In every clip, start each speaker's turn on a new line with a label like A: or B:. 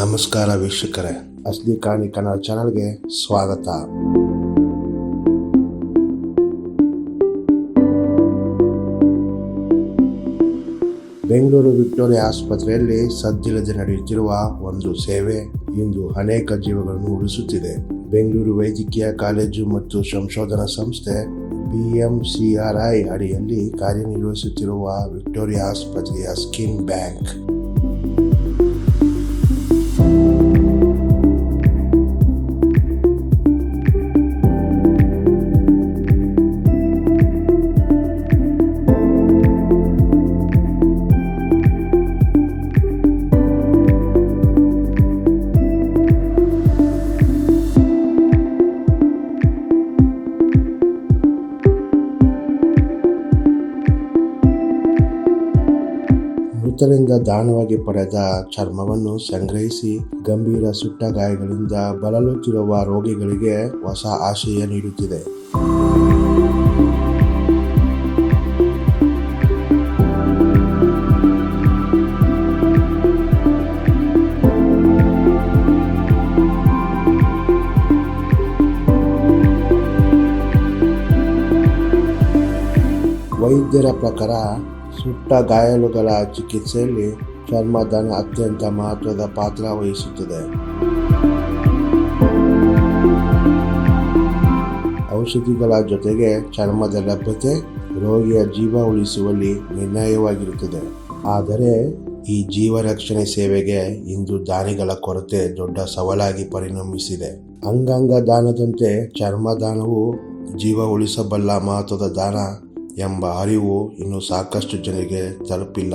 A: ನಮಸ್ಕಾರ ವೀಕ್ಷಕರೇ. ಅಸ್ಲಿ ಕಾಣಿ ಕನ್ನಡ ಚಾನಲ್ಗೆ ಸ್ವಾಗತ. ಬೆಂಗಳೂರು ವಿಕ್ಟೋರಿಯಾ ಆಸ್ಪತ್ರೆಯಲ್ಲಿ ಸದ್ದಿಲ್ಲದೆ ನಡೆಯುತ್ತಿರುವ ಒಂದು ಸೇವೆ ಇಂದು ಅನೇಕ ಜೀವಗಳನ್ನು ಉಳಿಸುತ್ತಿದೆ. ಬೆಂಗಳೂರು ವೈದ್ಯಕೀಯ ಕಾಲೇಜು ಮತ್ತು ಸಂಶೋಧನಾ ಸಂಸ್ಥೆ ಬಿಎಂಸಿಆರ್ಐ ಅಡಿಯಲ್ಲಿ ಕಾರ್ಯನಿರ್ವಹಿಸುತ್ತಿರುವ ವಿಕ್ಟೋರಿಯಾ ಆಸ್ಪತ್ರೆಯ ಸ್ಕಿನ್ ಬ್ಯಾಂಕ್. ಮೃತರಿಂದ ದಾನವಾಗಿ ಪಡೆದ ಚರ್ಮವನ್ನು ಸಂಗ್ರಹಿಸಿ ಗಂಭೀರ ಸುಟ್ಟ ಗಾಯಗಳಿಂದ ಬಳಲುತ್ತಿರುವ ರೋಗಿಗಳಿಗೆ ಹೊಸ ಆಶಯ ನೀಡುತ್ತಿದೆ. ವೈದ್ಯರ ಪ್ರಕಾರ ಸುಟ್ಟ ಗಾಯಲುಗಳ ಚಿಕಿತ್ಸೆಯಲ್ಲಿ ಚರ್ಮದಾನ ಅತ್ಯಂತ ಮಹತ್ವದ ಪಾತ್ರ ವಹಿಸುತ್ತದೆ. ಔಷಧಿಗಳ ಜೊತೆಗೆ ಚರ್ಮದ ಲಭ್ಯತೆ, ರೋಗಿಯ ಜೀವ ಉಳಿಸುವಲ್ಲಿ ನಿರ್ಣಯವಾಗಿರುತ್ತದೆ. ಆದರೆ ಈ ಜೀವ ರಕ್ಷಣೆ ಸೇವೆಗೆ ಇಂದು ದಾನಿಗಳ ಕೊರತೆ ದೊಡ್ಡ ಸವಾಲಾಗಿ ಪರಿಣಮಿಸಿದೆ. ಅಂಗಾಂಗ ದಾನದಂತೆ ಚರ್ಮದಾನವು ಜೀವ ಉಳಿಸಬಲ್ಲ ಮಹತ್ವದ ದಾನ ಎಂಬ ಅರಿವು ಇನ್ನು ಸಾಕಷ್ಟು ಜನರಿಗೆ ತಲುಪಿಲ್ಲ.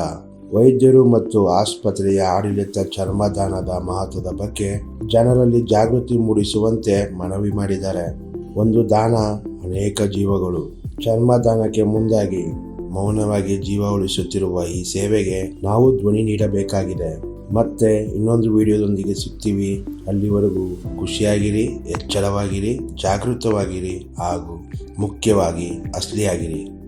A: ವೈದ್ಯರು ಮತ್ತು ಆಸ್ಪತ್ರೆಯ ಆಡಳಿತ ಚರ್ಮದಾನದ ಮಹತ್ವದ ಬಗ್ಗೆ ಜನರಲ್ಲಿ ಜಾಗೃತಿ ಮೂಡಿಸುವಂತೆ ಮನವಿ ಮಾಡಿದ್ದಾರೆ. ಒಂದು ದಾನ ಅನೇಕ ಜೀವಗಳು. ಚರ್ಮದಾನಕ್ಕೆ ಮುಂದಾಗಿ ಮೌನವಾಗಿ ಜೀವ ಉಳಿಸುತ್ತಿರುವ ಈ ಸೇವೆಗೆ ನಾವು ಧ್ವನಿ ನೀಡಬೇಕಾಗಿದೆ. ಮತ್ತೆ ಇನ್ನೊಂದು ವಿಡಿಯೋದೊಂದಿಗೆ ಸಿಗ್ತೀವಿ. ಅಲ್ಲಿವರೆಗೂ ಖುಷಿಯಾಗಿರಿ, ಎಚ್ಚರವಾಗಿರಿ, ಜಾಗೃತವಾಗಿರಿ ಹಾಗೂ ಮುಖ್ಯವಾಗಿ ಅಸ್ಲಿಯಾಗಿರಿ.